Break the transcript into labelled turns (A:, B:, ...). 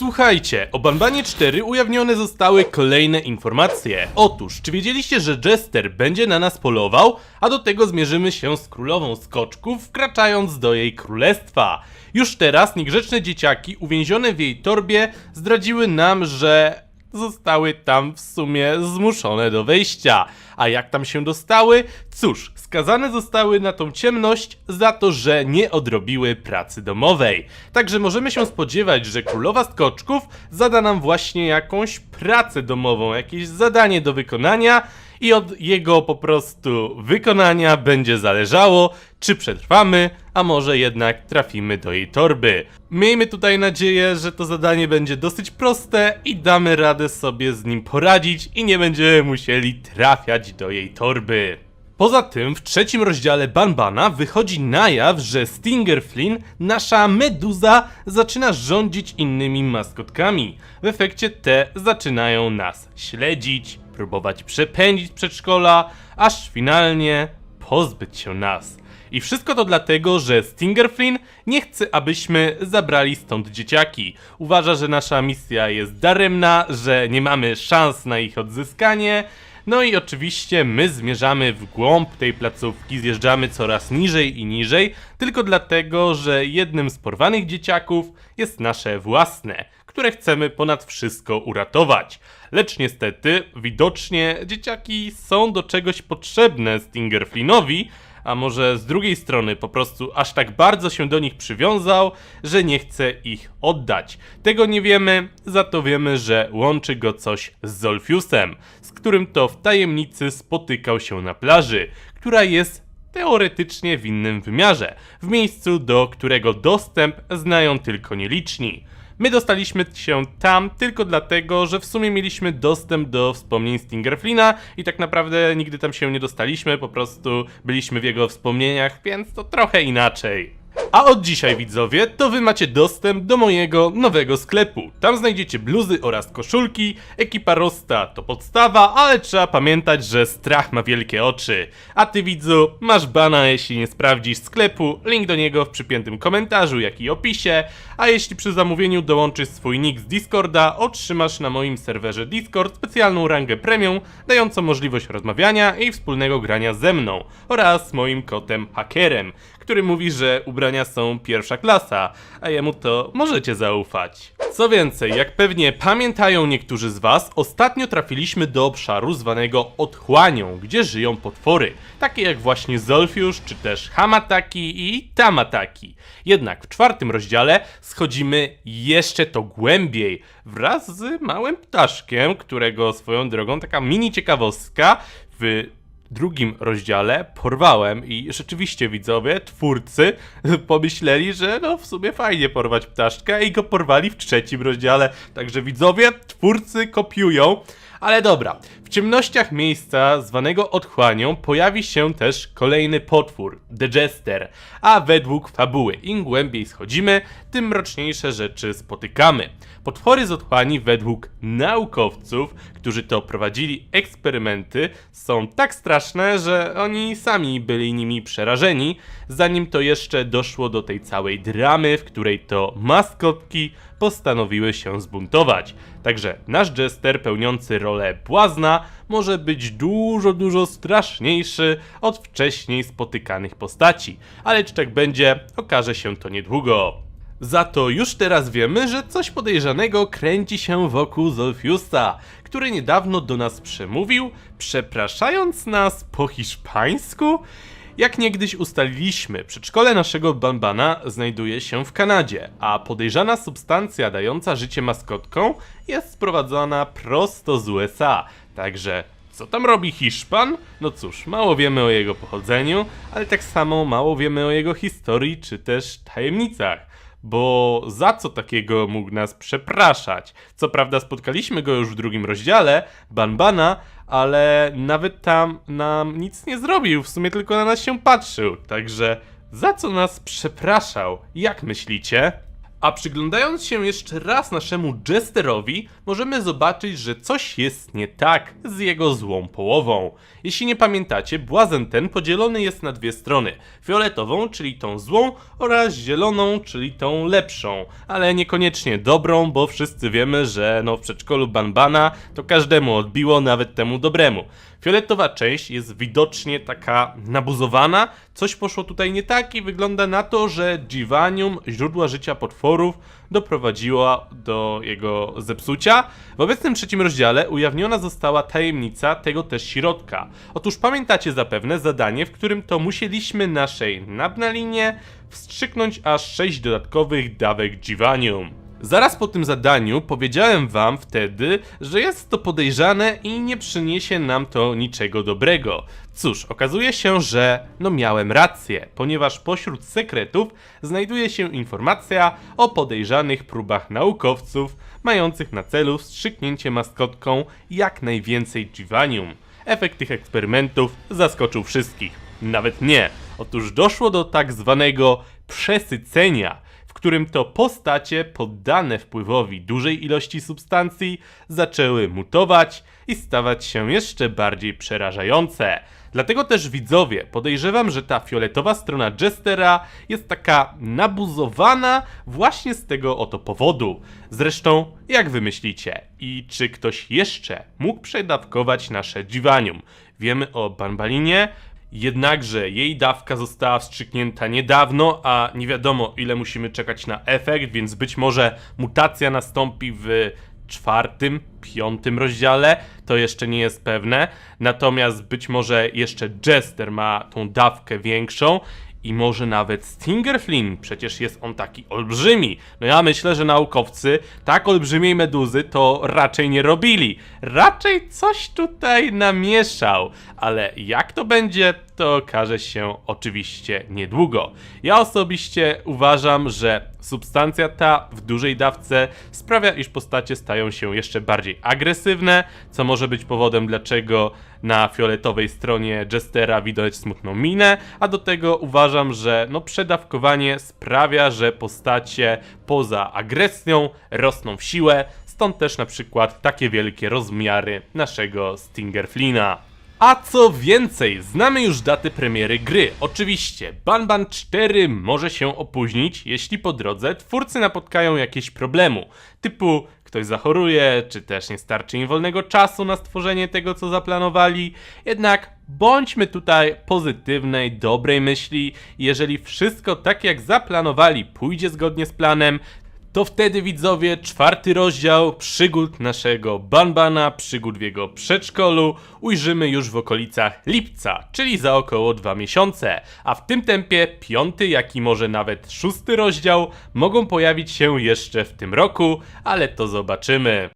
A: Słuchajcie, o Banbanie 4 ujawnione zostały kolejne informacje. Otóż, czy wiedzieliście, że Jester będzie na nas polował, a do tego zmierzymy się z królową skoczków, wkraczając do jej królestwa? Już teraz niegrzeczne dzieciaki uwięzione w jej torbie zdradziły nam, że zostały tam w sumie zmuszone do wejścia. A jak tam się dostały? Cóż, skazane zostały na tą ciemność za to, że nie odrobiły pracy domowej. Także możemy się spodziewać, że królowa skoczków zada nam właśnie jakąś pracę domową, jakieś zadanie do wykonania i od jego po prostu wykonania będzie zależało, czy przetrwamy, a może jednak trafimy do jej torby. Miejmy tutaj nadzieję, że to zadanie będzie dosyć proste i damy radę sobie z nim poradzić i nie będziemy musieli trafiać do jej torby. Poza tym w trzecim rozdziale Banbana wychodzi na jaw, że Stinger Flynn, nasza meduza, zaczyna rządzić innymi maskotkami. W efekcie te zaczynają nas śledzić, próbować przepędzić przedszkola, aż finalnie pozbyć się nas. I wszystko to dlatego, że Stinger Flynn nie chce, abyśmy zabrali stąd dzieciaki. Uważa, że nasza misja jest daremna, że nie mamy szans na ich odzyskanie. No i oczywiście my zmierzamy w głąb tej placówki, zjeżdżamy coraz niżej i niżej, tylko dlatego, że jednym z porwanych dzieciaków jest nasze własne, które chcemy ponad wszystko uratować. Lecz niestety, widocznie dzieciaki są do czegoś potrzebne Stinger Flynnowi, a może z drugiej strony po prostu aż tak bardzo się do nich przywiązał, że nie chce ich oddać. Tego nie wiemy, za to wiemy, że łączy go coś z Zolfiusem, z którym to w tajemnicy spotykał się na plaży, która jest teoretycznie w innym wymiarze, w miejscu, do którego dostęp znają tylko nieliczni. My dostaliśmy się tam tylko dlatego, że w sumie mieliśmy dostęp do wspomnień Stingerflina i tak naprawdę nigdy tam się nie dostaliśmy, po prostu byliśmy w jego wspomnieniach, więc to trochę inaczej. A od dzisiaj widzowie, to wy macie dostęp do mojego nowego sklepu. Tam znajdziecie bluzy oraz koszulki, ekipa Rosta to podstawa, ale trzeba pamiętać, że strach ma wielkie oczy. A ty widzu, masz bana jeśli nie sprawdzisz sklepu, link do niego w przypiętym komentarzu, jak i opisie, a jeśli przy zamówieniu dołączysz swój nick z Discorda, otrzymasz na moim serwerze Discord specjalną rangę premium, dającą możliwość rozmawiania i wspólnego grania ze mną oraz moim kotem hakerem, który mówi, że ubrania są pierwsza klasa, a jemu to możecie zaufać. Co więcej, jak pewnie pamiętają niektórzy z Was, ostatnio trafiliśmy do obszaru zwanego Otchłanią, gdzie żyją potwory, takie jak właśnie Zolfiusz, czy też Hamataki i Tamataki. Jednak w czwartym rozdziale schodzimy jeszcze to głębiej, wraz z małym ptaszkiem, którego swoją drogą taka mini ciekawostka w drugim rozdziale porwałem i rzeczywiście widzowie, twórcy pomyśleli, że no w sumie fajnie porwać ptaszka i go porwali w trzecim rozdziale. Także widzowie, twórcy kopiują. Ale dobra, w ciemnościach miejsca zwanego otchłanią pojawi się też kolejny potwór, The Jester, a według fabuły im głębiej schodzimy, tym mroczniejsze rzeczy spotykamy. Potwory z otchłani według naukowców, którzy to prowadzili eksperymenty, są tak straszne, że oni sami byli nimi przerażeni, zanim to jeszcze doszło do tej całej dramy, w której to maskotki postanowiły się zbuntować. Także nasz Jester pełniący rolę błazna może być dużo, dużo straszniejszy od wcześniej spotykanych postaci. Ale czy tak będzie, okaże się to niedługo. Za to już teraz wiemy, że coś podejrzanego kręci się wokół Zolfiusa, który niedawno do nas przemówił, przepraszając nas po hiszpańsku. Jak niegdyś ustaliliśmy, przedszkole naszego Banbana znajduje się w Kanadzie, a podejrzana substancja dająca życie maskotkom jest sprowadzana prosto z USA. Także co tam robi Hiszpan? No cóż, mało wiemy o jego pochodzeniu, ale tak samo mało wiemy o jego historii czy też tajemnicach. Bo za co takiego mógł nas przepraszać? Co prawda spotkaliśmy go już w drugim rozdziale, Banbana, ale nawet tam nam nic nie zrobił, w sumie tylko na nas się patrzył. Także za co nas przepraszał? Jak myślicie? A przyglądając się jeszcze raz naszemu Jesterowi, możemy zobaczyć, że coś jest nie tak z jego złą połową. Jeśli nie pamiętacie, błazen ten podzielony jest na dwie strony. Fioletową, czyli tą złą, oraz zieloną, czyli tą lepszą. Ale niekoniecznie dobrą, bo wszyscy wiemy, że no w przedszkolu Banbana to każdemu odbiło, nawet temu dobremu. Fioletowa część jest widocznie taka nabuzowana, coś poszło tutaj nie tak i wygląda na to, że Givanium, źródła życia potworów, doprowadziło do jego zepsucia. W obecnym trzecim rozdziale ujawniona została tajemnica tego też środka. Otóż pamiętacie zapewne zadanie, w którym to musieliśmy naszej Nabnalinie wstrzyknąć aż 6 dodatkowych dawek Givanium. Zaraz po tym zadaniu powiedziałem wam wtedy, że jest to podejrzane i nie przyniesie nam to niczego dobrego. Cóż, okazuje się, że no miałem rację, ponieważ pośród sekretów znajduje się informacja o podejrzanych próbach naukowców mających na celu wstrzyknięcie maskotką jak najwięcej Givanium. Efekt tych eksperymentów zaskoczył wszystkich. Nawet nie. Otóż doszło do tak zwanego przesycenia którym to postacie poddane wpływowi dużej ilości substancji zaczęły mutować i stawać się jeszcze bardziej przerażające. Dlatego też widzowie, podejrzewam, że ta fioletowa strona Jestera jest taka nabuzowana właśnie z tego oto powodu. Zresztą, jak wy myślicie? I czy ktoś jeszcze mógł przedawkować nasze dziwanium? Wiemy o Banbalinie, Jednakże jej dawka została wstrzyknięta niedawno, a nie wiadomo ile musimy czekać na efekt, więc być może mutacja nastąpi w czwartym, piątym rozdziale, to jeszcze nie jest pewne. Natomiast być może jeszcze Jester ma tą dawkę większą i może nawet Stingerflin, przecież jest on taki olbrzymi. No ja myślę, że naukowcy tak olbrzymiej meduzy to raczej nie robili. Raczej coś tutaj namieszał, ale jak to będzie, to okaże się oczywiście niedługo. Ja osobiście uważam, że substancja ta w dużej dawce sprawia, iż postacie stają się jeszcze bardziej agresywne, co może być powodem, dlaczego na fioletowej stronie Jestera widać smutną minę, a do tego uważam, że no przedawkowanie sprawia, że postacie poza agresją rosną w siłę, stąd też na przykład takie wielkie rozmiary naszego Stingerflina. A co więcej, znamy już daty premiery gry. Oczywiście, Banban 4 może się opóźnić, jeśli po drodze twórcy napotkają jakieś problemu, typu ktoś zachoruje, czy też nie starczy im wolnego czasu na stworzenie tego, co zaplanowali. Jednak bądźmy tutaj pozytywnej, dobrej myśli. Jeżeli wszystko tak jak zaplanowali pójdzie zgodnie z planem, to wtedy widzowie, czwarty rozdział przygód naszego Banbana, przygód w jego przedszkolu ujrzymy już w okolicach lipca, czyli za około dwa miesiące. A w tym tempie piąty, jak i może nawet szósty rozdział mogą pojawić się jeszcze w tym roku, ale to zobaczymy.